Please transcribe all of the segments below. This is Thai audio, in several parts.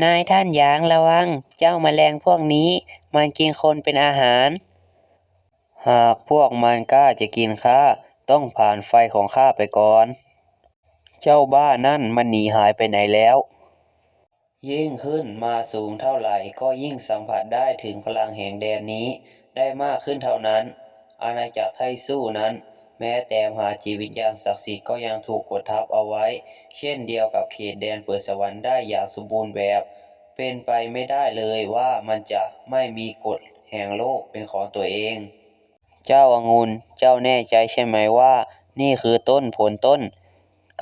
นายท่านหยางระวัง เจ้าแมลงพวกนี้ มันกินคนเป็นอาหาร หากพวกมันกล้าจะกินข้าต้องผ่านไฟของข้าไปก่อน เจ้าบ้านั่นมันหนีหายไปไหนแล้ว ยิ่งขึ้นมาสูงเท่าไหร่ก็ยิ่งสัมผัสได้ถึงพลังแห่งแดนนี้ได้มากขึ้นเท่านั้น อาณาจักรไทสู้นั้น แม้แต่มหาจิตวิญญาณศักดิ์สิทธิ์ก็ยังถูกกดทับเอาไว้ เช่นเดียวกับเขตแดนเปิดสวรรค์ได้อย่างสมบูรณ์แบบ เป็นไปไม่ได้เลยว่ามันจะไม่มีกฎแห่งโลกเป็นของตัวเอง เจ้าอางุนเจ้าแน่ใจใช่ไหมว่า นี่คือต้นผลต้น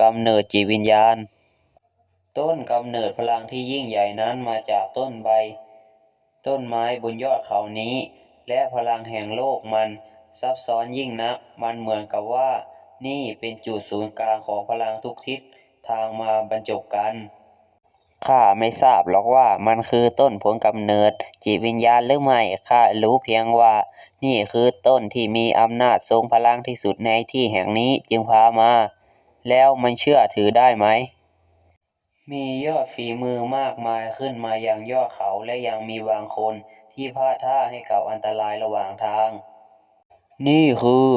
กำเนิดจิตวิญญาณ ต้นกำเนิดพลังที่ยิ่งใหญ่นั้นมาจากต้นใบ ต้นไม้บนยอดเขานี้ และพลังแห่งโลกมัน ซับซ้อนยิ่งนักมันเหมือนกับว่า นี่เป็นจุดศูนย์กลางของพลังทุกทิศทางมาบรรจบกัน ข้าไม่ทราบหรอกว่ามันคือต้นผลกำเนิด จิตวิญญาณหรือไม่ ข้ารู้เพียงว่า นี่คือต้นที่มีอำนาจทรงพลังที่สุดในที่แห่งนี้จึงพามา แล้วมันเชื่อถือได้ไหมมียอดฝีมือมากมายขึ้นมาอย่างยอดเขาและยังมีบางคนที่พลาดท่าให้กับอันตรายระหว่างทาง นี่คือ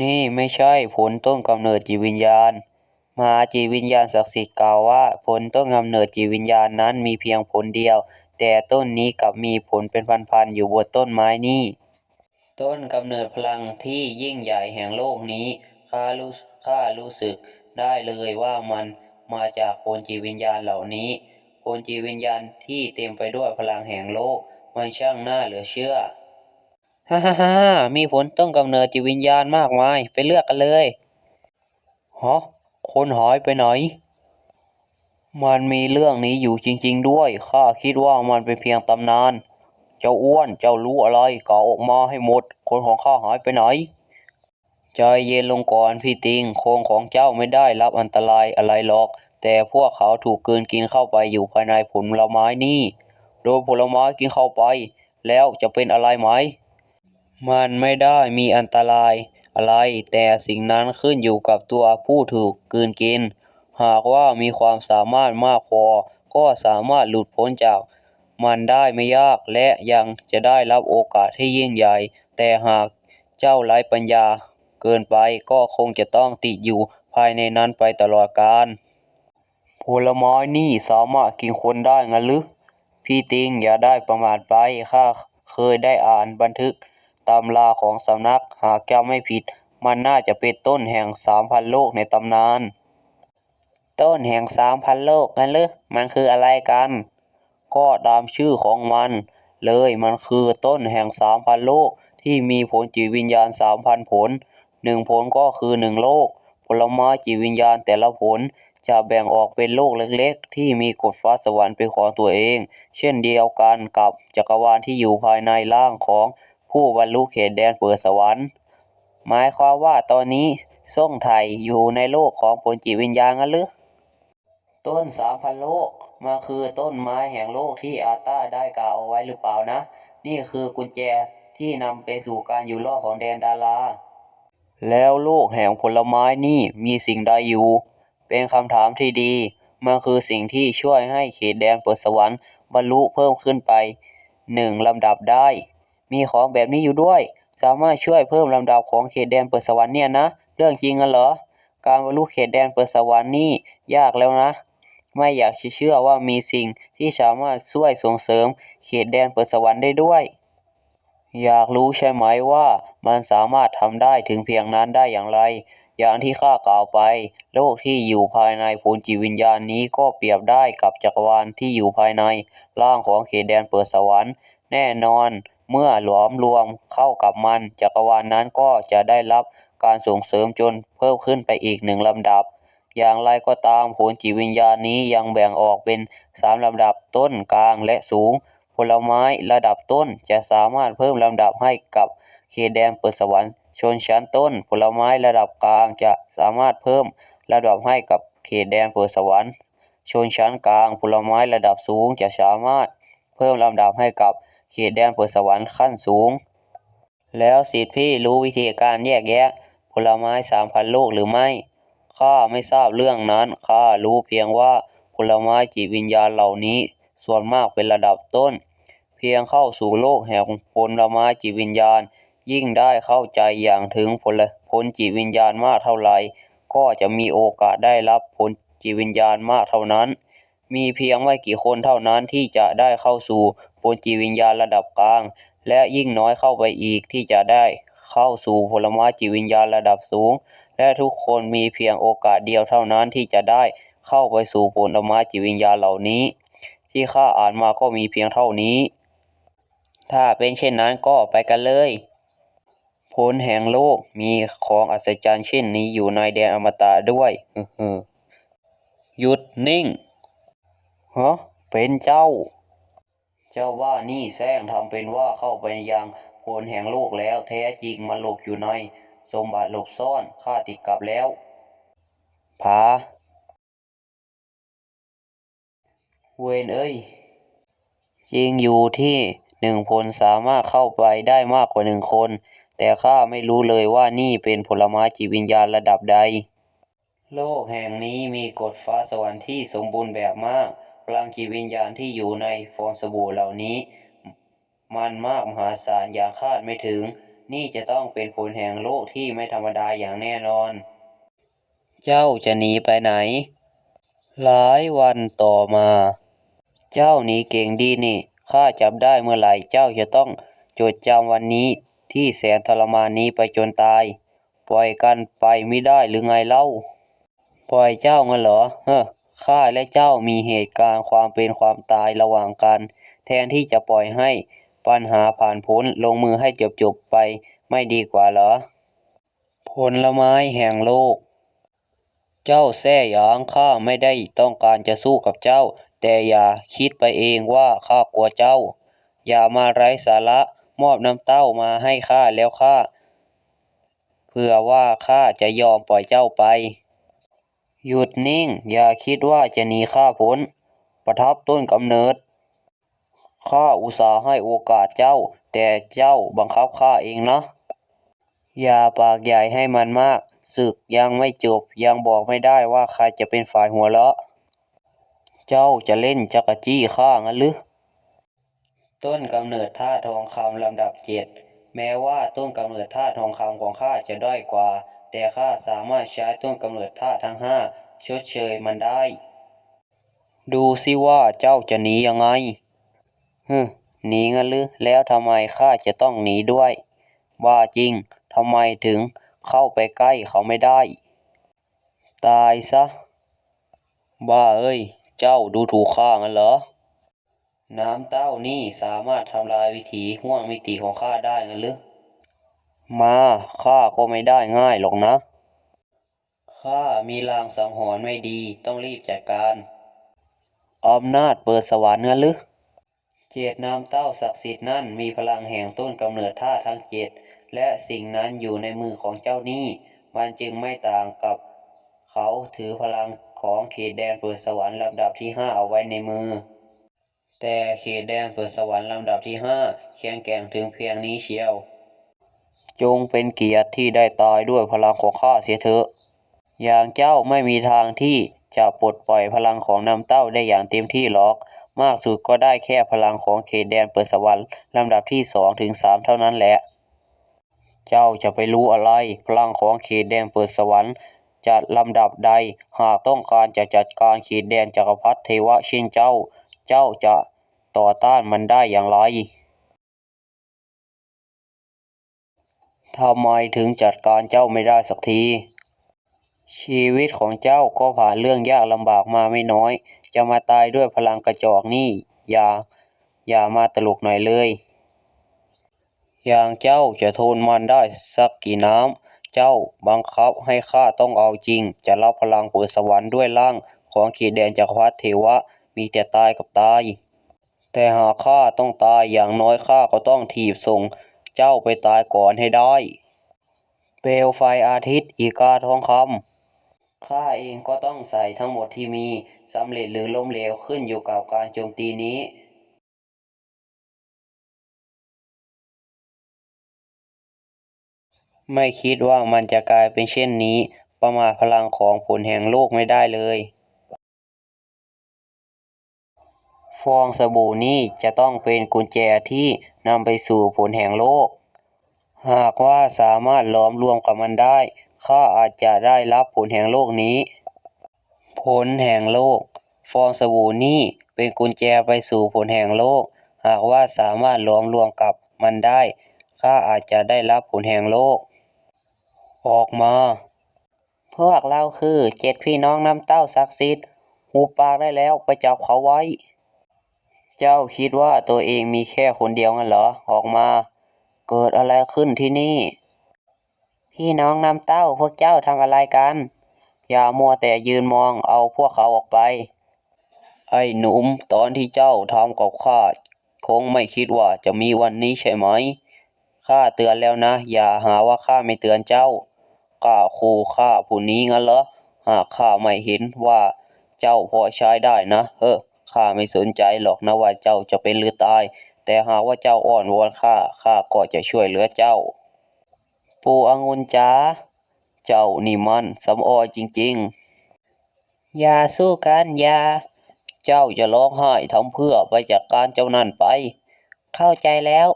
นี่ไม่ใช่ผลต้นกำเนิดจิตวิญญาณ มหาจิตวิญญาณศักดิ์สิทธิ์กล่าวว่า ผลต้นกำเนิดจิตวิญญาณนั้นมีเพียงผลเดียว แต่ต้นนี้กลับมีผลเป็นพันๆอยู่บนต้นไม้นี้ ต้นกำเนิดพลังที่ยิ่งใหญ่แห่งโลกนี้ข้ารู้ข้ารู้สึกได้เลยว่ามันมาจากผลจิตวิญญาณเหล่านี้ผลจิตวิญญาณที่เต็มไปด้วยพลังแห่งโลกมันช่างน่าเหลือเชื่อ ฮ่าฮ่าฮ่ามีผลต้นกำเนิดจิตวิญญาณมากมาย ไปเลือกกันเลยฮะคนหายไปไหน มันมีเรื่องนี้อยู่จริง ๆ ด้วย ข้าคิดว่ามันเป็นเพียงตำนาน เจ้าอ้วน เจ้ารู้อะไรกล่าวออกมาให้หมด คนของข้าหายไปไหน ใจเย็นลงก่อนพี่ติง โคงของเจ้าไม่ได้รับอันตรายอะไรหรอก แต่พวกเขาถูกกลืนกินเข้าไปอยู่ภายในผลไม้นี่ โดนผลไม้กินเข้าไป แล้วจะเป็นอะไรไหม มันไม่ได้มีอันตรายอะไรแต่สิ่งนั้นขึ้นอยู่กับตัวผู้ถูกกืนกิน หากว่ามีความสามารถมากพอก็สามารถหลุดพ้นจาก มันได้ไม่ยากและยังจะได้รับโอกาสที่ยิ่งใหญ่ แต่หากเจ้าไร้ปัญญาเกินไปก็คงจะต้องติดอยู่ภายในนั้นไปตลอดกาลผลไม้นี่สามารถกินคนได้งั้นหรือพี่ติงอย่าได้ประมาทไปข้าเคยได้อ่านบันทึก ตำราของสำนักหากจำไม่ผิด มันน่าจะเป็นต้นแห่งสามพันโลกในตำนาน ต้นแห่งสามพันโลกงั้นหรือมันคืออะไรกัน ก็ตามชื่อของมัน เลยมันคือต้นแห่งสามพันโลกที่มีผลจิตวิญญาณสามพันผลหนึ่งผลก็คือหนึ่งโลก ผลไม้จิตวิญญาณแต่ละผลจะแบ่งออกเป็นโลกเล็กๆ ที่มีกฎฟ้าสวรรค์เป็นของตัวเอง เช่นเดียวกันกับจักรวาลที่อยู่ภายในร่างของ ผู้บรรลุเขตแดนเปิดสวรรค์ หมายความว่าตอนนี้ส่งไทยอยู่ในโลกของผลจิตวิญญาณงั้นหรือต้นสามพันโลกมันคือต้นไม้แห่งโลกที่อาต้าได้กล่าวเอาไว้หรือเปล่านะ นี่คือกุญแจที่นำไปสู่การอยู่รอดของแดนดารา แล้วโลกแห่งผลไม้นี่มีสิ่งใดอยู่ เป็นคำถามที่ดี มันคือสิ่งที่ช่วยให้เขตแดนเปิดสวรรค์บรรลุเพิ่มขึ้นไปหนึ่งลำดับได้ มีของแบบนี้อยู่ด้วย สามารถช่วยเพิ่มลำดับของเขตแดนเปิดสวรรค์เนี่ยนะ เรื่องจริงกันเหรอ การบรรลุเขตแดนเปิดสวรรค์นี่ยากแล้วนะ ไม่อยากเชื่อว่ามีสิ่งที่สามารถช่วยส่งเสริม เขตแดนเปิดสวรรค์ได้ด้วย อยากรู้ใช่ไหมว่ามันสามารถทำได้ถึงเพียงนั้นได้อย่างไร อย่างที่ข้ากล่าวไป โลกที่อยู่ภายในภูนจิตวิญญาณนี้ก็เปรียบได้กับจักรวาลที่อยู่ภายในร่างของเขตแดนเปิดสวรรค์ แน่นอน เมื่อหลอมรวมเข้ากับมัน จักรวาลนั้นก็จะได้รับการส่งเสริมจนเพิ่มขึ้นไปอีกหนึ่งลำดับ อย่างไรก็ตามผลจิตวิญญาณนี้ยังแบ่งออกเป็นสามลำดับต้นกลางและสูง ผลไม้ระดับต้นจะสามารถเพิ่มลำดับให้กับเขตแดนเปิดสวรรค์ชนชั้นต้น ผลไม้ระดับกลางจะสามารถเพิ่มระดับให้กับเขตแดนเปิดสวรรค์ชนชั้นกลาง ผลไม้ระดับสูงจะสามารถเพิ่มลำดับให้กับ เขตแดนเปิดสวรรค์ขั้นสูง แล้วสิทธิพี่รู้วิธีการแยกแยะ ผลไม้สามพันลูกหรือไม่ข้าไม่ทราบเรื่องนั้นข้ารู้เพียงว่าผลไม้จิตวิญญาณเหล่านี้ ส่วนมากเป็นระดับต้น เพียงเข้าสู่โลกแห่งผลไม้จิตวิญญาณ ยิ่งได้เข้าใจอย่างถึงผลผลจิตวิญญาณมากเท่าไหร่ก็จะมีโอกาสได้รับผลจิตวิญญาณมากเท่านั้น มีเพียงไม่กี่คนเท่านั้นที่จะได้เข้าสู่ ผลจิวิญญาณระดับกลาง และยิ่งน้อยเข้าไปอีกที่จะได้เข้าสู่ผลไม้จิตวิญญาณระดับสูง และทุกคนมีเพียงโอกาสเดียวเท่านั้นที่จะได้เข้าไปสู่ผลไม้จิตวิญญาณเหล่านี้ ที่ข้าอ่านมาก็มีเพียงเท่านี้ ถ้าเป็นเช่นนั้นก็ไปกันเลยผลแห่งโลกมีของอัศจรรย์เช่นนี้อยู่ในแดนอมตะด้วยหยุดนิ่งฮะเป็นเจ้า เจ้าว่านี่แซงทำเป็นว่าเข้าไปยังผลแห่งโลกแล้วแท้จริงมันหลบอยู่ใน สมบัติหลบซ่อนข้าติดกลับแล้วผาเวนเอ้ย จริงอยู่ที่หนึ่งคนสามารถเข้าไปได้มากกว่าหนึ่งคน แต่ข้าไม่รู้เลยว่านี่เป็นผลไม้จิตวิญญาณระดับใด โลกแห่งนี้มีกฎฟ้าสวรรค์ที่สมบูรณ์แบบมาก ลังจิตวิญญาณที่อยู่ในฟองสบู่เหล่านี้ มันมากมหาศาลอย่างคาดไม่ถึง นี่จะต้องเป็นผลแห่งโลกที่ไม่ธรรมดาอย่างแน่นอน เจ้าจะหนีไปไหน หลายวันต่อมา เจ้าหนีเก่งดีนี่ข้าจับได้เมื่อไหร่เจ้าจะต้องจดจำวันนี้ที่แสนทรมานนี้ไปจนตาย ปล่อยกันไปไม่ได้หรือไงเล่า ปล่อยเจ้างั้นเหรอ เฮ้อ ข้าและเจ้ามีเหตุการณ์ความเป็นความตายระหว่างกัน แทนที่จะปล่อยให้ปัญหาผ่านพ้นลงมือให้จบจบไปไม่ดีกว่าเหรอ ผลไม้แห่งโลก เจ้าแซ่หยางข้าไม่ได้ต้องการจะสู้กับเจ้า แต่อย่าคิดไปเองว่าข้ากลัวเจ้า อย่ามาไร้สาระมอบน้ำเต้ามาให้ข้าแล้วข้าเพื่อว่าข้าจะยอมปล่อยเจ้าไป หยุดนิ่ง อย่าคิดว่าจะหนีข้าพ้น ประทับต้นกำเนิด ข้าอุตส่าห์ให้โอกาสเจ้า แต่เจ้าบังคับข้าเองนะ อย่าปากใหญ่ให้มันมาก ศึกยังไม่จบ ยังบอกไม่ได้ว่าใครจะเป็นฝ่ายหัวเราะ เจ้าจะเล่นจักรจี้ข้างั้นหรือ ต้นกำเนิดธาตุทองคำลำดับเจ็ด แม้ว่าต้นกำเนิดธาตุทองคำของข้าจะด้อยกว่า แต่ข้าสามารถใช้ต้นกำเนิดธาตุทั้งห้าชดเชยมันได้ ดูสิว่าเจ้าจะหนียังไงฮึหนีงั้นหรือแล้วทำไมข้าจะต้องหนีด้วยว่าจริงทำไมถึงเข้าไปใกล้เขาไม่ได้ ตายซะบ้าเอ้ย เจ้าดูถูกข้างั้นเหรอ น้ำเต้านี่สามารถทำลายวิถีห่วงมิติของข้าได้งั้นหรือ มาข้าก็ไม่ได้ง่ายหรอกนะข้ามีลางสังหรณ์ไม่ดีต้องรีบจัดการอำนาจเปิดสวรรค์งั้นหรือเจดน้ำเต้าศักดิ์สิทธิ์นั่นมีพลังแห่งต้นกำเนิดธาตุทั้งเจ็ดและสิ่งนั้นอยู่ในมือของเจ้านี่มันจึงไม่ต่างกับ เขาถือพลังของเขตแดนเปิดสวรรค์ลำดับที่ห้าเอาไว้ในมือ แต่เขตแดนเปิดสวรรค์ลำดับที่ห้าแข็งแกร่งถึงเพียงนี้เชียว จงเป็นเกียรติที่ได้ตายด้วยพลังของข้าเสียเถอะ อย่างเจ้าไม่มีทางที่จะปลดปล่อยพลังของน้ำเต้าได้อย่างเต็มที่หรอก มากสุดก็ได้แค่พลังของเขตแดนเปิดสวรรค์ลำดับที่สองถึงสามเท่านั้นแหละ เจ้าจะไปรู้อะไร พลังของเขตแดนเปิดสวรรค์จะลำดับใด หากต้องการจะจัดการเขตแดนจักรพรรดิเทวะเช่นเจ้า เจ้าจะต่อต้านมันได้อย่างไร ทำไมถึงจัดการเจ้าไม่ได้สักที ชีวิตของเจ้าก็ผ่านเรื่องยากลำบากมาไม่น้อย จะมาตายด้วยพลังกระจอกนี่ อย่า อย่ามาตลกหน่อยเลย อย่างเจ้าจะทนมันได้สักกี่น้ำ เจ้าบังคับให้ข้าต้องเอาจริง จะรับพลังเปิดสวรรค์ด้วยร่างของขีดแดนจักรพรรดิเทวะ มีแต่ตายกับตาย แต่หากข้าต้องตายอย่างน้อยข้าก็ต้องถีบส่ง เจ้าไปตายก่อนให้ได้ เปลวไฟอาทิตย์อีกาทองคำข้าเองก็ต้องใส่ทั้งหมดที่มีสำเร็จหรือล้มเหลวขึ้นอยู่กับการโจมตีนี้ไม่คิดว่ามันจะกลายเป็นเช่นนี้ ประมาทพลังของผลแห่งโลกไม่ได้เลย ฟองสบู่นี้จะต้องเป็นกุญแจที่ นำไปสู่ผลแห่งโลก หากว่าสามารถหลอมรวมกับมันได้ข้าอาจจะได้รับผลแห่งโลกนี้ ผลแห่งโลก ฟองสบู่นี้เป็นกุญแจไปสู่ผลแห่งโลก หากว่าสามารถหลอมรวมกับมันได้ข้าอาจจะได้รับผลแห่งโลก ออกมา พวกเราคือเจ็ดพี่น้องน้ำเต้าศักดิ์สิทธิ์หูปากได้แล้วไปจับเขาไว้ เจ้าคิดว่าตัวเองมีแค่คนเดียวงั้นเหรอ ออกมา เกิดอะไรขึ้นที่นี่ พี่น้องน้ำเต้าพวกเจ้าทำอะไรกัน อย่ามัวแต่ยืนมองเอาพวกเขาออกไป ไอ้หนุ่มตอนที่เจ้าทำกับข้าคงไม่คิดว่าจะมีวันนี้ใช่ไหมข้าเตือนแล้วนะ อย่าหาว่าข้าไม่เตือนเจ้าข้าขู่ข้าผู้นี้งั้นเหรอหากข้าไม่เห็นว่าเจ้าพอใช้ได้นะเฮ้อ ข้าไม่สนใจหรอกนะว่าเจ้าจะเป็นหรือตาย แต่หากว่าเจ้าอ้อนวอนข้าข้าก็จะช่วยเหลือเจ้า ปู่องุนจ๋าเจ้านี่มันสำออยจริง ๆ อย่าสู้กันอย่าเจ้าจะร้องไห้ทำเพื่อไปจากการเจ้านั่นไป เข้าใจแล้ว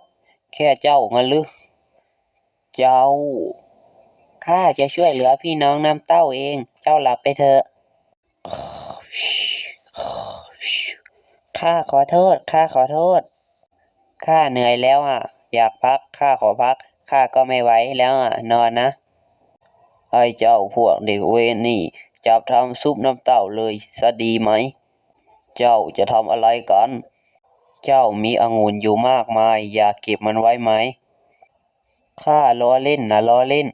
แค่เจ้างั้นหรือเจ้าข้าจะช่วยเหลือพี่น้องน้ำเต้าเอง เจ้าหลับไปเถอะ ข้าขอโทษ ข้าขอโทษ ข้าเหนื่อยแล้วอะ อยากพัก ข้าขอพัก ข้าก็ไม่ไหวแล้วอะ นอนนะ ไอ้เจ้าพวกเด็กเวนี่ จับทำซุปน้ำเต้าเลยซะดีไหม เจ้าจะทำอะไรกัน เจ้ามีองุ่นอยู่มากมาย อยากเก็บมันไว้ไหม ข้าล้อเล่นนะล้อเล่น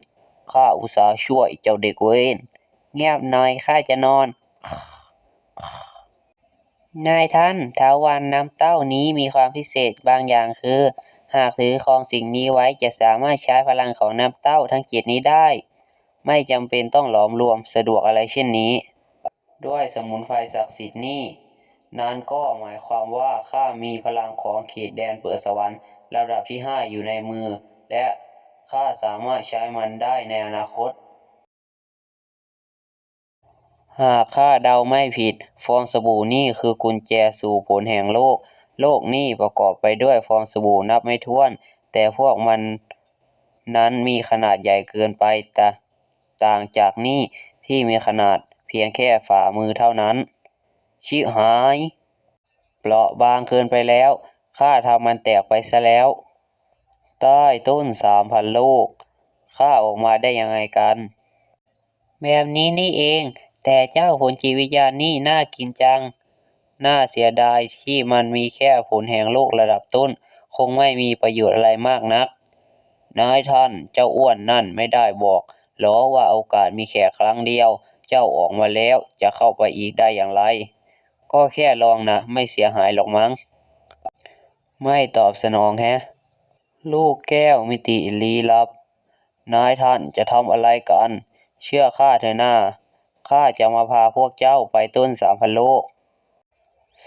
ข้าอุตส่าห์ช่วยเจ้าเด็กเวรเงียบหน่อยข้าจะนอน นายท่านถาวันน้ำเต้านี้มีความพิเศษบางอย่างคือ หากถือครองสิ่งนี้ไว้จะสามารถใช้พลังของน้ำเต้าทั้งเจ็ดนี้ได้ ไม่จำเป็นต้องหลอมรวมสะดวกอะไรเช่นนี้ ด้วยสมุนไพรศักดิ์สิทธิ์นี้นั้นก็หมายความว่าข้ามีพลังของเขตแดนเปิดสวรรค์ระดับที่ห้าอยู่ในมือ และข้าสามารถใช้มันได้ในอนาคต หากข้าเดาไม่ผิด ฟองสบู่นี่คือกุญแจสู่ผลแห่งโลก โลกนี้ประกอบไปด้วยฟองสบู่นับไม่ถ้วน แต่พวกมันนั้นมีขนาดใหญ่เกินไปตต่างจากนี่ที่มีขนาดเพียงแค่ฝ่ามือเท่านั้น ชิหาย เปราะบางเกินไปแล้ว ข้าทำมันแตกไปซะแล้ว ใต้ต้นสามพันโลก ข้าออกมาได้ยังไงกัน แบบนี้นี่เอง แต่เจ้าผลจิตวิญญาณนี่น่ากินจัง น่าเสียดายที่มันมีแค่ผลแห่งโลกระดับต้น คงไม่มีประโยชน์อะไรมากนัก นายท่านเจ้าอ้วนนั่นไม่ได้บอกหรอว่าโอกาสมีแค่ครั้งเดียว เจ้าออกมาแล้วจะเข้าไปอีกได้อย่างไร ก็แค่ลองนะไม่เสียหายหรอกมั้ง ไม่ตอบสนองแฮะ ลูกแก้วมิติลี้ลับ นายท่านจะทำอะไรกัน เชื่อข้าเถอะหน้า ข้าจะมาพาพวกเจ้าไปต้นสามพันโลก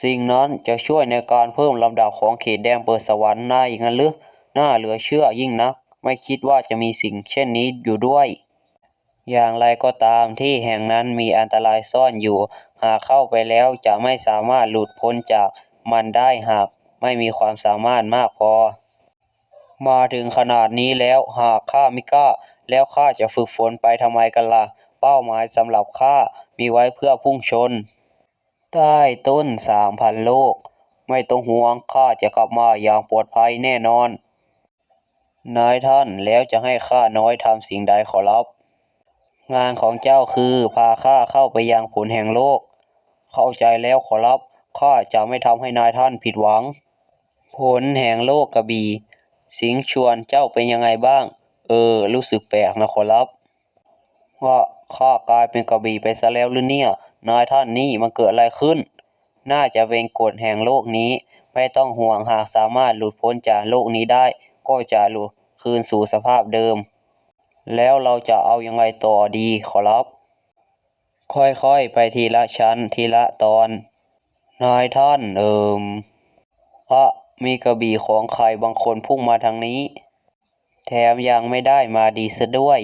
สิ่งนั้นจะช่วยในการเพิ่มลำดับของเขตแดงเปิดสวรรค์ได้งั้นหรือน่าเหลือเชื่อยิ่งนัก ไม่คิดว่าจะมีสิ่งเช่นนี้อยู่ด้วย อย่างไรก็ตามที่แห่งนั้นมีอันตรายซ่อนอยู่ หากเข้าไปแล้วจะไม่สามารถหลุดพ้นจากมันได้หากไม่มีความสามารถมากพอ มาถึงขนาดนี้แล้วหากข้าไม่กล้าแล้วข้าจะฝึกฝนไปทำไมกันล่ะ เป้าหมายสำหรับข้ามีไว้เพื่อพุ่งชน ใต้ต้นสามพันโลก ไม่ต้องห่วงข้าจะกลับมาอย่างปลอดภัยแน่นอน นายท่านแล้วจะให้ข้าน้อยทำสิ่งใดขอรับ งานของเจ้าคือพาข้าเข้าไปยังผลแห่งโลก เข้าใจแล้วขอรับข้าจะไม่ทำให้นายท่านผิดหวัง ผลแห่งโลกกระบี่สิงชวนเจ้าเป็นยังไงบ้าง เออ รู้สึกแปลกนะขอรับ ว่า ข้ากลายเป็นกระบี่ไปซะแล้วหรือเนี่ย นายท่านนี่มันเกิดอะไรขึ้น น่าจะเป็นกฎแห่งโลกนี้ ไม่ต้องห่วงหากสามารถหลุดพ้นจากโลกนี้ได้ ก็จะหลุดคืนสู่สภาพเดิม แล้วเราจะเอายังไงต่อดีขอรับ ค่อยๆ ไปทีละชั้นทีละตอน นายท่านเอิมอะมีกระบี่ของใครบางคนพุ่งมาทางนี้ แถมยังไม่ได้มาดีซะด้วย